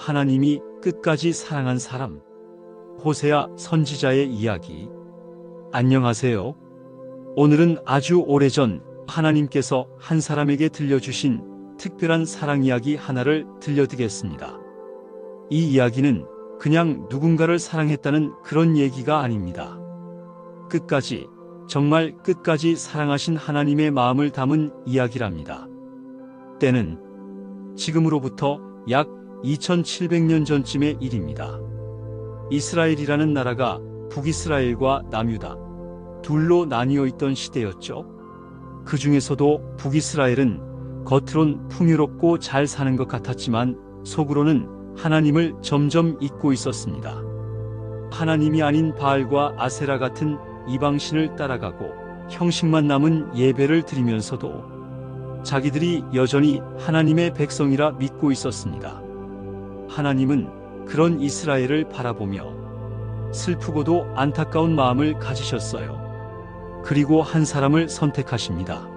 하나님이 끝까지 사랑한 사람. 호세아 선지자의 이야기. 안녕하세요. 오늘은 아주 오래전 하나님께서 한 사람에게 들려주신 특별한 사랑 이야기 하나를 들려드리겠습니다. 이 이야기는 그냥 누군가를 사랑했다는 그런 얘기가 아닙니다. 끝까지, 정말 끝까지 사랑하신 하나님의 마음을 담은 이야기랍니다. 때는 지금으로부터 약 2700년 전쯤의 일입니다. 이스라엘이라는 나라가 북이스라엘과 남유다 둘로 나뉘어 있던 시대였죠. 그 중에서도 북이스라엘은 겉으론 풍요롭고 잘 사는 것 같았지만 속으로는 하나님을 점점 잊고 있었습니다. 하나님이 아닌 바알과 아세라 같은 이방신을 따라가고 형식만 남은 예배를 드리면서도 자기들이 여전히 하나님의 백성이라 믿고 있었습니다. 하나님은 그런 이스라엘을 바라보며 슬프고도 안타까운 마음을 가지셨어요. 그리고 한 사람을 선택하십니다.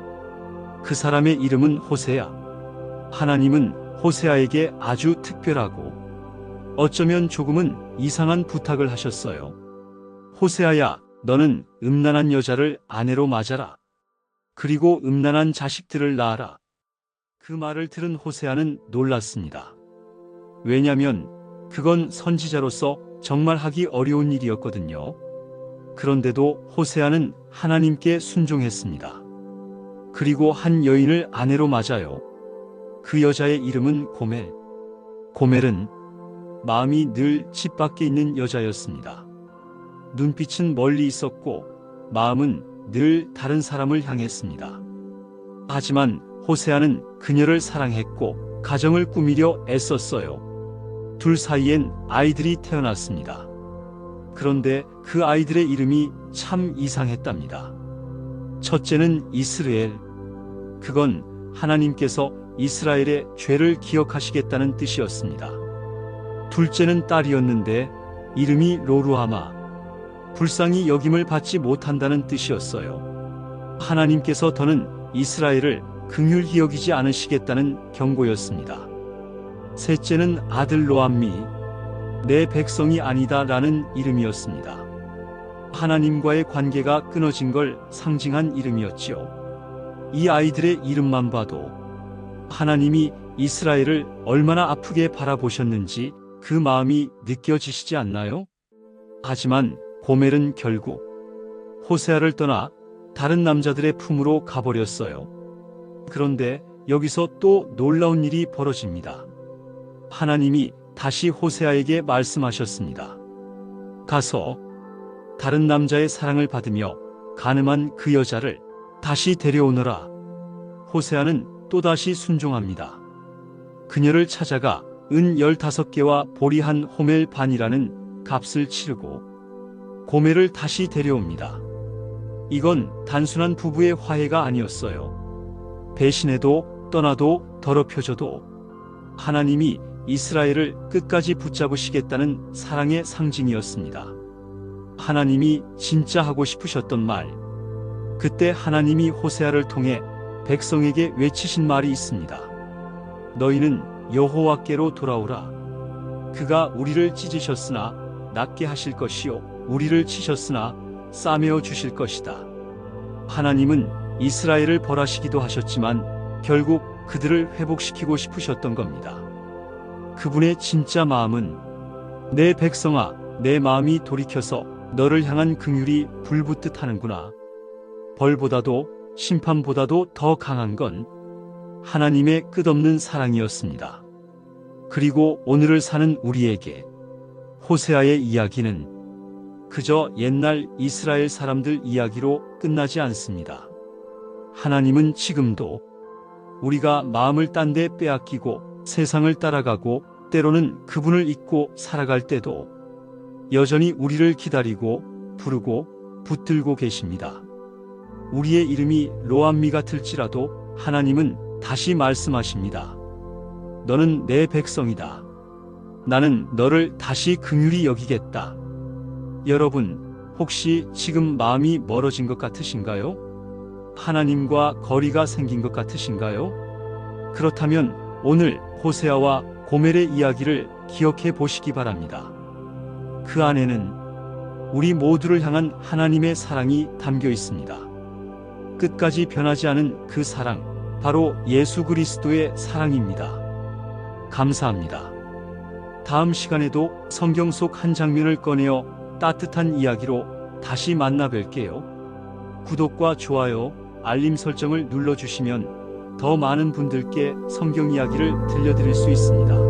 그 사람의 이름은 호세야. 하나님은 호세아에게 아주 특별하고 어쩌면 조금은 이상한 부탁을 하셨어요. 호세아야, 너는 음란한 여자를 아내로 맞아라. 그리고 음란한 자식들을 낳아라. 그 말을 들은 호세아는 놀랐습니다. 왜냐면 그건 선지자로서 정말 하기 어려운 일이었거든요. 그런데도 호세아는 하나님께 순종했습니다. 그리고 한 여인을 아내로 맞아요. 그 여자의 이름은 고멜. 고멜은 마음이 늘 집 밖에 있는 여자였습니다. 눈빛은 멀리 있었고 마음은 늘 다른 사람을 향했습니다. 하지만 호세아는 그녀를 사랑했고 가정을 꾸미려 애썼어요. 둘 사이엔 아이들이 태어났습니다. 그런데 그 아이들의 이름이 참 이상했답니다. 첫째는 이스라엘. 그건 하나님께서 이스라엘의 죄를 기억하시겠다는 뜻이었습니다. 둘째는 딸이었는데 이름이 로루하마. 불쌍히 여김을 받지 못한다는 뜻이었어요. 하나님께서 더는 이스라엘을 긍휼히 여기지 않으시겠다는 경고였습니다. 셋째는 아들 로암미, 내 백성이 아니다 라는 이름이었습니다. 하나님과의 관계가 끊어진 걸 상징한 이름이었지요. 이 아이들의 이름만 봐도 하나님이 이스라엘을 얼마나 아프게 바라보셨는지 그 마음이 느껴지시지 않나요? 하지만 고멜은 결국 호세아를 떠나 다른 남자들의 품으로 가버렸어요. 그런데 여기서 또 놀라운 일이 벌어집니다. 하나님이 다시 호세아에게 말씀하셨습니다. 가서 다른 남자의 사랑을 받으며 가늠한 그 여자를 다시 데려오너라. 호세아는 또다시 순종합니다. 그녀를 찾아가 은 15개와 보리 한 호멜 반이라는 값을 치르고 고멜을 다시 데려옵니다. 이건 단순한 부부의 화해가 아니었어요. 배신해도 떠나도 더럽혀져도 하나님이 이스라엘을 끝까지 붙잡으시겠다는 사랑의 상징이었습니다. 하나님이 진짜 하고 싶으셨던 말. 그때 하나님이 호세아를 통해 백성에게 외치신 말이 있습니다. 너희는 여호와께로 돌아오라. 그가 우리를 찢으셨으나 낫게 하실 것이요 우리를 치셨으나 싸매어 주실 것이다. 하나님은 이스라엘을 벌하시기도 하셨지만 결국 그들을 회복시키고 싶으셨던 겁니다. 그분의 진짜 마음은 내 백성아 내 마음이 돌이켜서 너를 향한 긍휼이 불붙듯 하는구나. 벌보다도 심판보다도 더 강한 건 하나님의 끝없는 사랑이었습니다. 그리고 오늘을 사는 우리에게 호세아의 이야기는 그저 옛날 이스라엘 사람들 이야기로 끝나지 않습니다. 하나님은 지금도 우리가 마음을 딴 데 빼앗기고 세상을 따라가고 때로는 그분을 잊고 살아갈 때도 여전히 우리를 기다리고 부르고 붙들고 계십니다. 우리의 이름이 로암미 같을지라도 하나님은 다시 말씀하십니다. 너는 내 백성이다. 나는 너를 다시 긍휼히 여기겠다. 여러분, 혹시 지금 마음이 멀어진 것 같으신가요? 하나님과 거리가 생긴 것 같으신가요? 그렇다면 오늘 호세아와 고멜의 이야기를 기억해 보시기 바랍니다. 그 안에는 우리 모두를 향한 하나님의 사랑이 담겨 있습니다. 끝까지 변하지 않은 그 사랑, 바로 예수 그리스도의 사랑입니다. 감사합니다. 다음 시간에도 성경 속 한 장면을 꺼내어 따뜻한 이야기로 다시 만나 뵐게요. 구독과 좋아요, 알림 설정을 눌러주시면 더 많은 분들께 성경 이야기를 들려드릴 수 있습니다.